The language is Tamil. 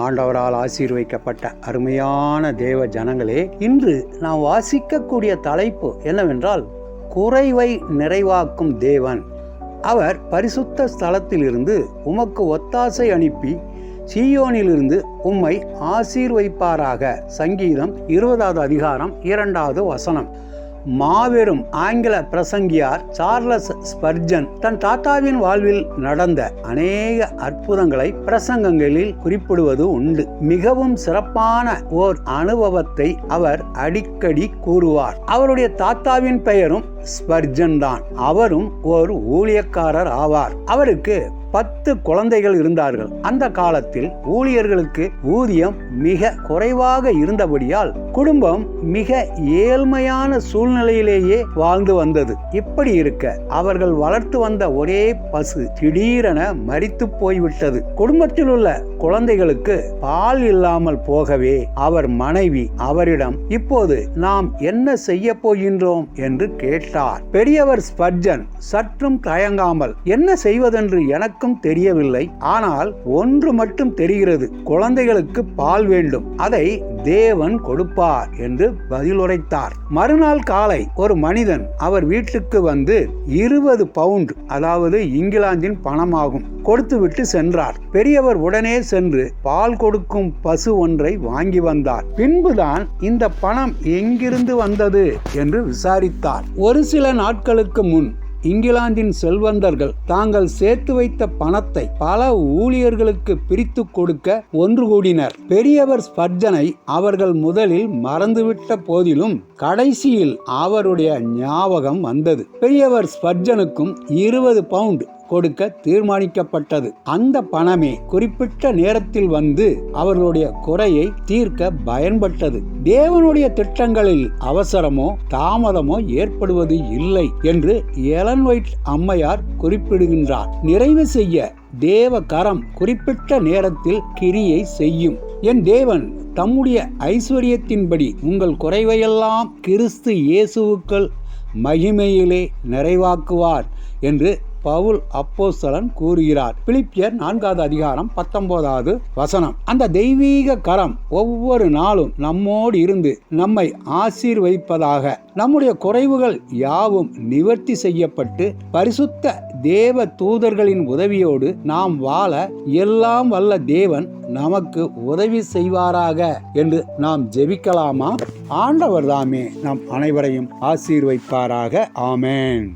ஆண்டவரால் ஆசீர்வைக்கப்பட்ட அருமையான தேவ ஜனங்களே இன்று நாம் வாசிக்கக்கூடிய தலைப்பு என்னவென்றால் குறைவை நிறைவாக்கும் தேவன். அவர் பரிசுத்த ஸ்தலத்திலிருந்து உமக்கு ஒத்தாசை அனுப்பி சீயோனிலிருந்து உம்மை ஆசீர்வைப்பாராக. சங்கீதம் இருபதாவது அதிகாரம் இரண்டாவது வசனம். மாபெரும் ஆங்கில பிரசங்கியார் சார்லஸ் ஸ்பர்ஜன் தன் தாத்தாவின் வாழ்வில் நடந்த அநேக அற்புதங்களை பிரசங்கங்களில் குறிப்பிடுவது உண்டு. மிகவும் சிறப்பான ஓர் அனுபவத்தை அவர் அடிக்கடி கூறுவார். அவருடைய தாத்தாவின் பெயரும் ஸ்பர்ஜன் தான் அவரும் ஒரு ஊழியக்காரர் ஆவார். அவருக்கு பத்து குழந்தைகள் இருந்தார்கள். அந்த காலத்தில் ஊழியர்களுக்கு ஊதியம் மிக குறைவாக இருந்தபடியால் குடும்பம் மிக ஏழ்மையான சூழ்நிலையிலேயே வாழ்ந்து வந்தது. இப்படி இருக்க அவர்கள் வளர்த்து வந்த ஒரே பசு திடீரென மறித்து போய்விட்டது. குடும்பத்தில் உள்ள குழந்தைகளுக்கு பால் இல்லாமல் போகவே அவர் மனைவி அவரிடம் இப்போது நாம் என்ன செய்ய போகின்றோம்? என்று கேட்டார். பெரியவர் ஸ்பர்ஜன் சற்றும் தயங்காமல் என்ன செய்வதென்று எனக்கு யாருக்கும் தெரியவில்லை. ஆனால் ஒன்று மட்டும் தெரிகிறது. குழந்தைகளுக்கு பால் வேண்டும். அதை தேவன் கொடுப்பார் என்று பதிலுரைத்தார். மறுநாள் காலை ஒரு மனிதன் அவர் வீட்டுக்கு வந்து இருபது பவுண்ட் அதாவது இங்கிலாந்தின் பணமாகும் கொடுத்துவிட்டு சென்றார். பெரியவர் உடனே சென்று பால் கொடுக்கும் பசு ஒன்றை வாங்கி வந்தார். பின்புதான் இந்த பணம் எங்கிருந்து வந்தது என்று விசாரித்தார். ஒரு சில நாட்களுக்கு முன் இங்கிலாந்தின் செல்வந்தர்கள் தாங்கள் சேர்த்து வைத்த பணத்தை பல ஊழியர்களுக்கு பிரித்து கொடுக்க ஒன்று கூடினர். பெரியவர் ஸ்பர்ஜனை அவர்கள் முதலில் மறந்துவிட்ட போதிலும் கடைசியில் அவருடைய ஞாபகம் வந்தது. பெரியவர் ஸ்பர்ஜனுக்கும் இருபது பவுண்ட் கொடுக்க தீர்மானிக்கப்பட்டது. அந்த பணமே குறிப்பிட்ட நேரத்தில் வந்து அவர்களுடைய குறையை தீர்க்க பயன்பட்டது. தேவனுடைய திட்டங்களில் அவசரமோ தாமதமோ ஏற்படுவது இல்லை என்று எலன் ஒயிட் அம்மையார் குறிப்பிடுகின்றார். நிறைவு செய்ய தேவ கரம் குறிப்பிட்ட நேரத்தில் கிரியை செய்யும். என் தேவன் தம்முடைய ஐஸ்வர்யத்தின்படி உங்கள் குறைவையெல்லாம் கிறிஸ்து இயேசுவுக்கள் மகிமையிலே நிறைவாக்குவார் என்று பவுல் அப்போஸ்தலன் கூறுகிறார். பிலிப்பியர் நான்காவது அதிகாரம் பத்தொன்பதாவது வசனம். அந்த தெய்வீக கரம் ஒவ்வொரு நாளும் நம்மோடு இருந்து நம்மை ஆசீர்வதிப்பதாக. நம்முடைய குறைவுகள் யாவும் நிவர்த்தி செய்யப்பட்டு பரிசுத்த தேவ தூதர்களின் உதவியோடு நாம் வாழ எல்லாம் வல்ல தேவன் நமக்கு உதவி செய்வாராக என்று நாம் ஜெபிக்கலாமா? ஆண்டவர் தாமே நம் அனைவரையும் ஆசீர்வைப்பாராக ஆமேன்.